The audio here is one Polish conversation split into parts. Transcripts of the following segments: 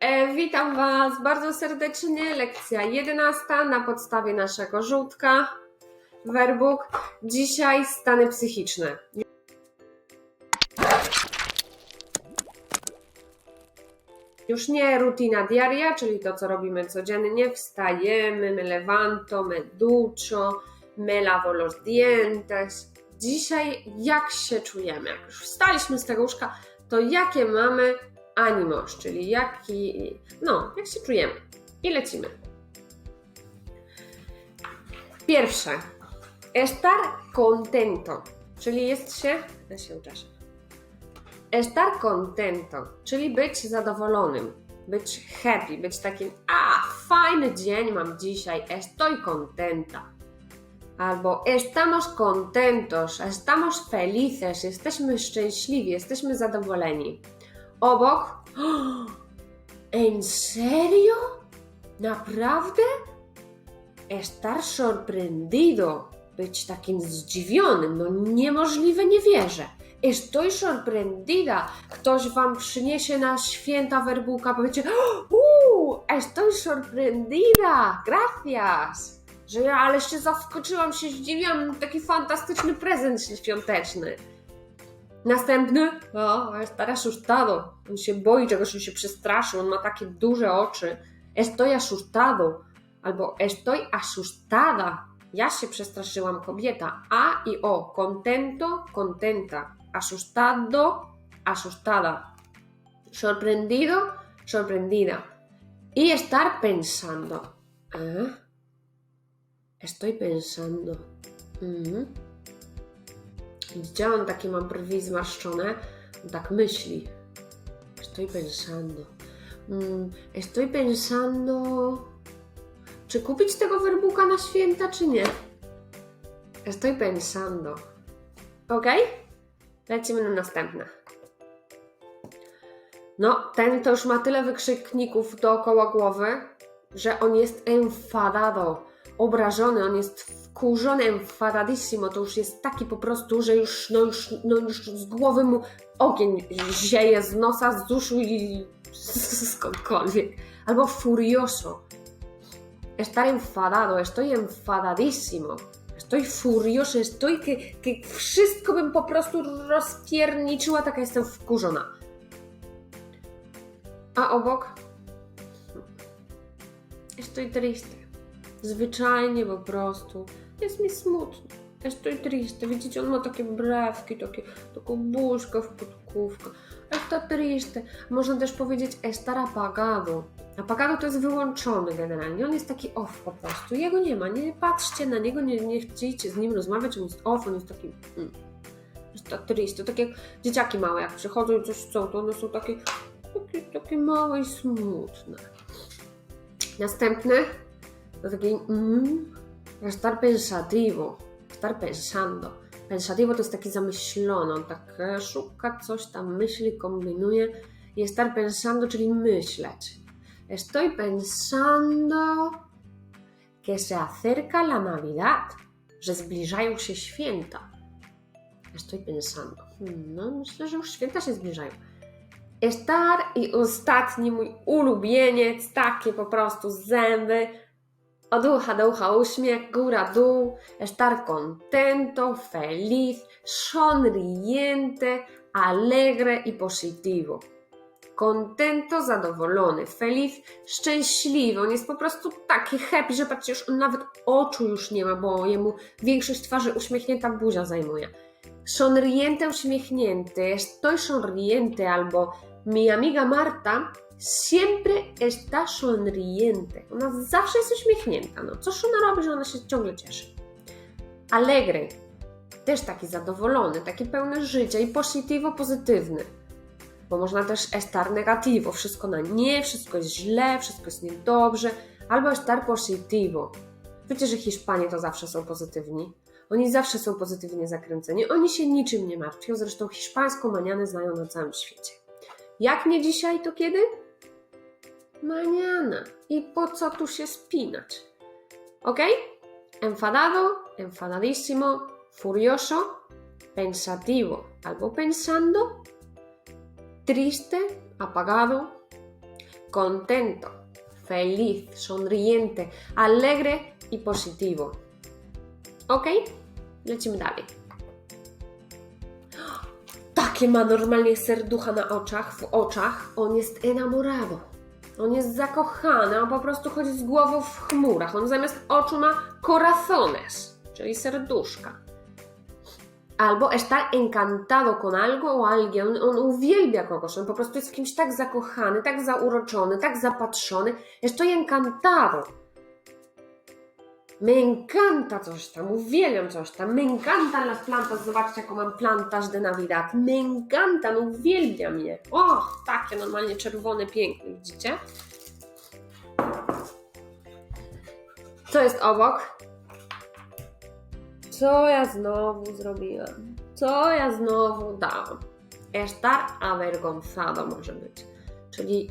E, witam Was bardzo serdecznie. Lekcja 11 na podstawie naszego żółtka. Werbuk. Dzisiaj stany psychiczne. Już nie rutina diaria, czyli to, co robimy codziennie. Wstajemy, me levanto, me ducho, me lavo los dientes. Dzisiaj jak się czujemy? Jak już wstaliśmy z tego łóżka, to jakie mamy animos, czyli jaki, no, jak się czujemy. I lecimy. Pierwsze. Estar contento, czyli jest się, ja się uczeszę. Estar contento, czyli być zadowolonym, być happy, być takim, a fajny dzień mam dzisiaj, estoy contenta. Albo estamos contentos, estamos felices, jesteśmy szczęśliwi, jesteśmy zadowoleni. Obok, ¿en serio? Naprawdę? Estar sorprendido, być takim zdziwionym, no niemożliwe, nie wierzę. Estoy sorprendida. Ktoś wam przyniesie na święta werbułka, powiecie, uuu, estoy sorprendida, gracias. Że ja, ale się zaskoczyłam, się zdziwiłam, taki fantastyczny prezent świąteczny. Następny, o, estar asustado. On się boi czegoś, on się przestraszył, on ma takie duże oczy. Estoy asustado. Albo estoy asustada. Ja się przestraszyłam, kobieta. A i o. Contento, contenta. Asustado, asustada. Sorprendido, sorprendida. Y estar pensando. ¿Eh? Estoy pensando. Mhm. Widziałam takie, mam brwi zmarszczone. On tak myśli. Estoy pensando. Mm, estoy pensando. Czy kupić tego werbuka na święta, czy nie? Estoy pensando. Ok? Lecimy na następne. No, ten to już ma tyle wykrzykników dookoła głowy, że on jest enfadado, obrażony, on jest wkurzony, enfadadissimo. To już jest taki po prostu, że już, no już, no już z głowy mu ogień zieje, z nosa, z uszu i skądkolwiek. Albo furioso. Estar enfadado, estoy enfadadissimo. Estoy furioso, estoy que, que wszystko bym po prostu rozpierniczyła, taka jestem wkurzona. A obok? Estoy triste. Zwyczajnie po prostu. Jest mi smutno. Estoy triste. Widzicie, on ma takie brewki, takie, taką buźkę w podkówkę. Está triste. Można też powiedzieć estar apagado. Apagado to jest wyłączony generalnie. On jest taki off po prostu. Jego nie ma. Nie patrzcie na niego, nie, nie z nim rozmawiać. On jest off, on jest taki... Mm, está triste. Tak jak dzieciaki małe, jak przychodzą i coś chcą, to one są takie, takie, takie małe i smutne. Następny to taki mm, estar pensativo, estar pensando. Pensativo to jest taki zamyślony, on tak e, szuka coś tam, myśli, kombinuje. I estar pensando, czyli myśleć. Estoy pensando que se acerca la Navidad, że zbliżają się święta. Estoy pensando. Hmm, no, myślę, że już święta się zbliżają. Estar i ostatni mój ulubieniec, takie po prostu zęby, od ucha do ucha uśmiech, góra, dół, estar contento, feliz, sonriente, alegre i positivo. Contento, zadowolony, feliz, szczęśliwy. On jest po prostu taki happy, że patrzcie, już on nawet oczu już nie ma, bo jemu większość twarzy uśmiechnięta buzia zajmuje. Sonriente, uśmiechnięty, estoy sonriente albo mi amiga Marta siempre está sonriente. Ona zawsze jest uśmiechnięta. No, cóż ona robi, że ona się ciągle cieszy. Alegre, też taki zadowolony, taki pełny życia i positivo, pozytywny. Bo można też estar negativo, wszystko na nie, wszystko jest źle, wszystko jest niedobrze, albo estar positivo. Wiecie, że Hiszpanie to zawsze są pozytywni. Oni zawsze są pozytywnie zakręceni. Oni się niczym nie martwią. Zresztą hiszpańską manianę znają na całym świecie. Jak nie dzisiaj, to kiedy? Maniana. I po co tu się spinać? ¿Ok? Enfadado, enfadadísimo, furioso, pensativo, albo pensando, triste, apagado, contento, feliz, sonriente, alegre i positivo. Ok? Lecimy dalej. Takie ma normalnie serducha na oczach, w oczach. On jest enamorado. On jest zakochany, on po prostu chodzi z głową w chmurach. On zamiast oczu ma corazones, czyli serduszka. Albo está encantado con algo o alguien. On uwielbia kogoś, on po prostu jest w kimś tak zakochany, tak zauroczony, tak zapatrzony. Estoy encantado. Me encanta coś tam, uwielbiam coś tam. Me encantan las plantas. Zobaczcie, jaką mam plantaż de Navidad. Me encantan, uwielbiam je. O, takie normalnie czerwone, piękne, widzicie? Co jest obok? Co ja znowu zrobiłam? Co ja znowu dałam? Estar avergonzado może być. Czyli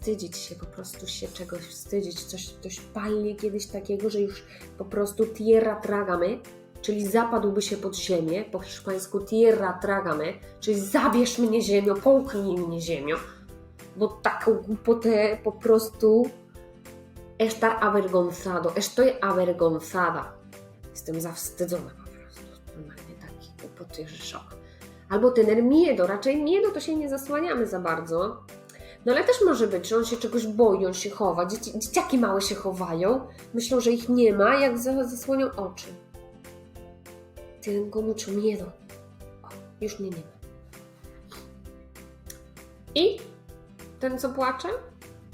wstydzić się, po prostu się czegoś wstydzić, coś, coś palnie kiedyś takiego, że już po prostu tierra tragamy, czyli zapadłby się pod ziemię, po hiszpańsku tierra tragamy, czyli zabierz mnie ziemią, połknij mnie ziemią, bo taką głupotę po prostu estar avergonzado, estoy avergonzada. Jestem zawstydzona po prostu. Normalnie taki głupoty, że szok. Albo tener miedo, raczej miedo to się nie zasłaniamy za bardzo, no ale też może być, że on się czegoś boi, on się chowa. Dzieci, dzieciaki małe się chowają, myślą, że ich nie ma, jak za- zasłonią oczy. Tengo mucho miedo. O, już mnie nie ma. I ten, co płacze,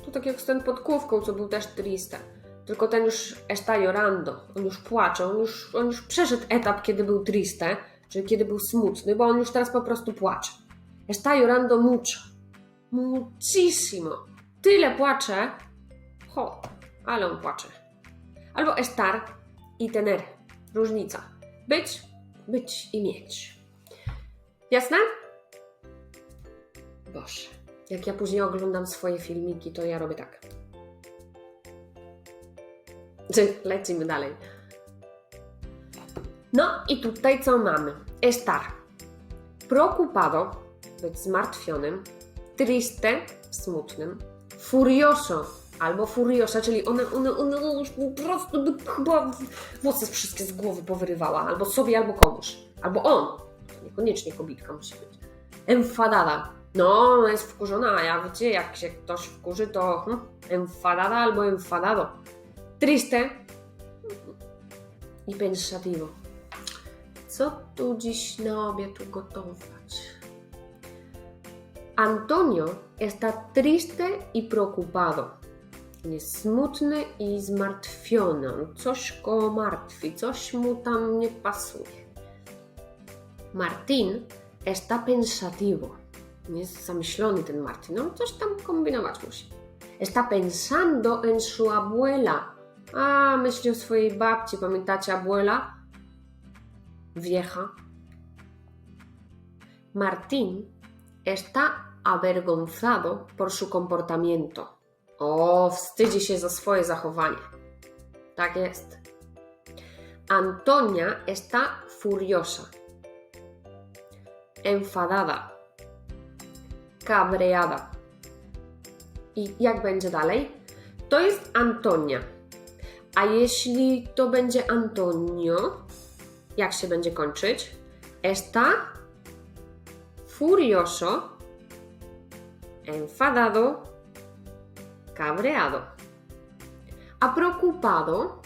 to tak jak z ten pod co był też triste. Tylko ten już está llorando, on już płacze, on już, on już przeszedł etap, kiedy był triste, czyli kiedy był smutny, bo on już teraz po prostu płacze. Está llorando mucho muchísimo. Tyle płacze. Ho, ale on płacze. Albo estar i tener. Różnica. Być, być i mieć. Jasne? Boże. Jak ja później oglądam swoje filmiki, to ja robię tak. Lecimy dalej. No i tutaj co mamy? Estar. Preocupado, być zmartwionym, triste, smutnym, furioso albo furiosa, czyli ona, ona, ona już po prostu by chyba włosy wszystkie z głowy powyrywała, albo sobie, albo komuś, albo on, niekoniecznie kobitka musi być. Enfadada, no ona jest wkurzona, a ja wiecie, jak się ktoś wkurzy, to hm, enfadada albo enfadado. Triste i pensativo. Co tu dziś na obiad ugotować? Antonio está triste y preocupado. Jest smutny i zmartwiony. On Coś go martwi, coś mu tam nie pasuje. Martín está pensativo. Jest zamyślony ten Martín. On coś tam kombinować musi. Está pensando en su abuela. A, myśli o swojej babci. Pamiętacie abuela? Vieja. Martín está avergonzado por su comportamiento. O, wstydzi się za swoje zachowanie. Tak jest. Antonia está furiosa. Enfadada. Cabreada. I jak będzie dalej? To jest Antonia. A jeśli to będzie Antonio, jak się będzie kończyć? Está furioso enfadado, cabreado. A preocupado,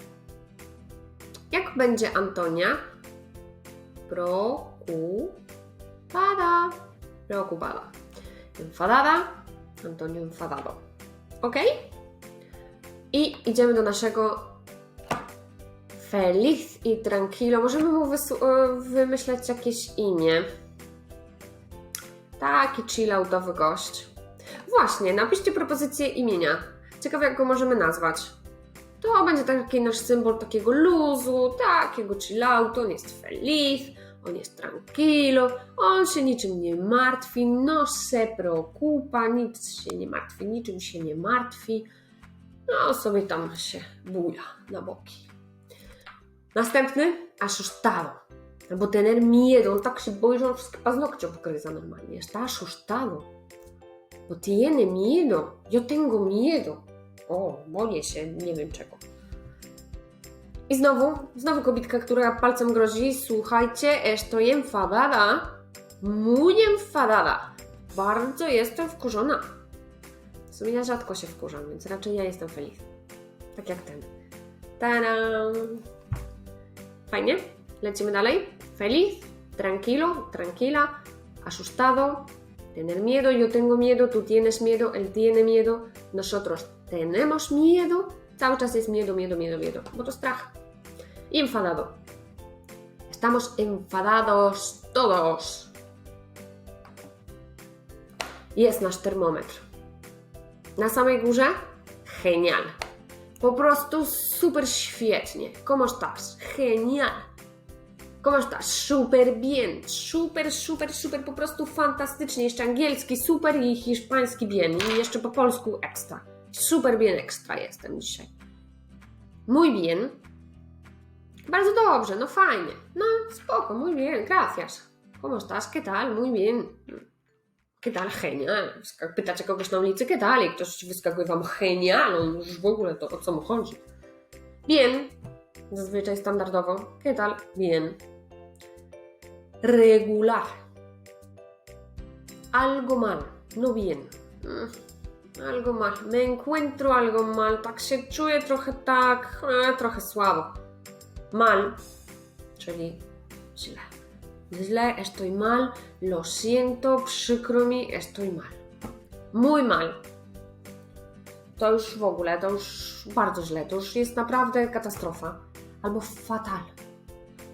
jak będzie Antonia? Preocupada. Preocupada. Enfadada, Antonio enfadado. Ok? I idziemy do naszego feliz i tranquilo. Możemy mu e, wymyśleć jakieś imię. Taki chilloutowy gość. Właśnie, napiszcie propozycję imienia. Ciekawe, jak go możemy nazwać. To będzie taki nasz symbol takiego luzu, takiego chilloutu. On jest feliz, on jest tranquilo, on się niczym nie martwi, no se preocupa, nic się nie martwi, niczym się nie martwi. No sobie tam się buja na boki. Następny, asustado. Albo tener miedo, on tak się boi, że on wszystkie paznokcie pokryza normalnie. Está asustado. bo tiene miedo. Yo tengo miedo. O, boję się, nie wiem czego. I znowu, znowu kobitka, która palcem grozi. Słuchajcie, estoy enfadada. Muy enfadada. Bardzo jestem wkurzona. W sumie ja rzadko się wkurzam, więc raczej ja jestem feliz. Tak jak ten. Tadam! Fajnie? Lecimy dalej. Feliz, tranquilo, tranquila, asustado, tener miedo, yo tengo miedo, tú tienes miedo, él tiene miedo, nosotros tenemos miedo. Cały czas jest miedo, miedo, miedo, miedo, bo to strach. Enfadado. Estamos enfadados todos. Jest nasz termometr. Na samej górze? Genial. Po prostu super świetnie. ¿Cómo estás? Genial. ¿Cómo estás? Super bien. Super, super, super. Po prostu fantastycznie. Jeszcze angielski super i hiszpański bien. I jeszcze po polsku ekstra. Super bien ekstra jestem dzisiaj. Muy bien. Bardzo dobrze, no fajnie. No spoko, muy bien, gracias. ¿Cómo estás? ¿Qué tal? Muy bien. ¿Qué tal? Genial. Pytacie kogoś na ulicy, ¿qué tal? I ktoś wyskakuje wam genial, on już w ogóle to o co mu chodzi. Bien. Zazwyczaj standardowo. ¿Qué tal? Bien. Regular. Algo mal. No bien. Mm, Algo mal. Me encuentro algo mal. Tak się czuję trochę tak, e, trochę słabo. Mal, czyli źle. Źle, estoy mal, lo siento, przykro mi, estoy mal. Muy mal. To już w ogóle, to już bardzo źle, to już jest naprawdę katastrofa. Albo fatal.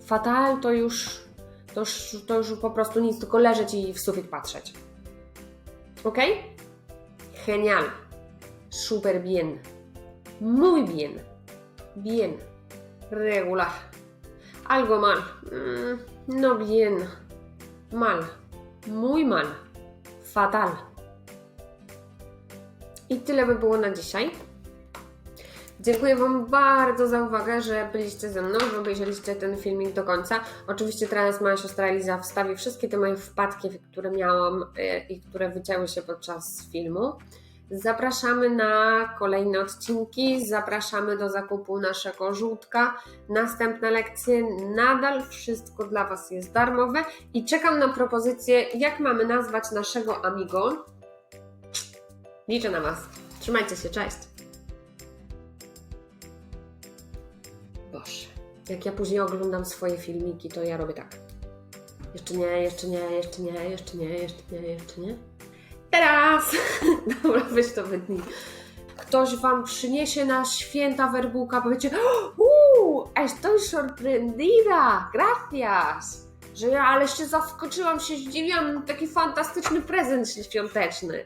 Fatal to już, to już, to już po prostu nic, tylko leżeć i w sufit patrzeć. Ok? Genial. Super bien. Muy bien. Bien. Regular. Algo mal. Mm, no bien. Mal. Muy mal. Fatal. I tyle by było na dzisiaj. Dziękuję Wam bardzo za uwagę, że byliście ze mną, że obejrzeliście ten filmik do końca. Oczywiście teraz moja siostra Eliza wstawi wszystkie te moje wpadki, które miałam e, i które wycięły się podczas filmu. Zapraszamy na kolejne odcinki, zapraszamy do zakupu naszego żółtka. Następne lekcje, nadal wszystko dla Was jest darmowe i czekam na propozycję, jak mamy nazwać naszego Amigo. Liczę na Was. Trzymajcie się, cześć. Boże, jak ja później oglądam swoje filmiki, to ja robię tak. Jeszcze nie, jeszcze nie, jeszcze nie, jeszcze nie, jeszcze nie, jeszcze nie. Teraz! Dobra, weź to wytnij. Ktoś Wam przyniesie na święta werbułka, powiecie Uuu, estoy sorprendida, gracias! Że ja ale się zaskoczyłam, się zdziwiłam, taki fantastyczny prezent świąteczny.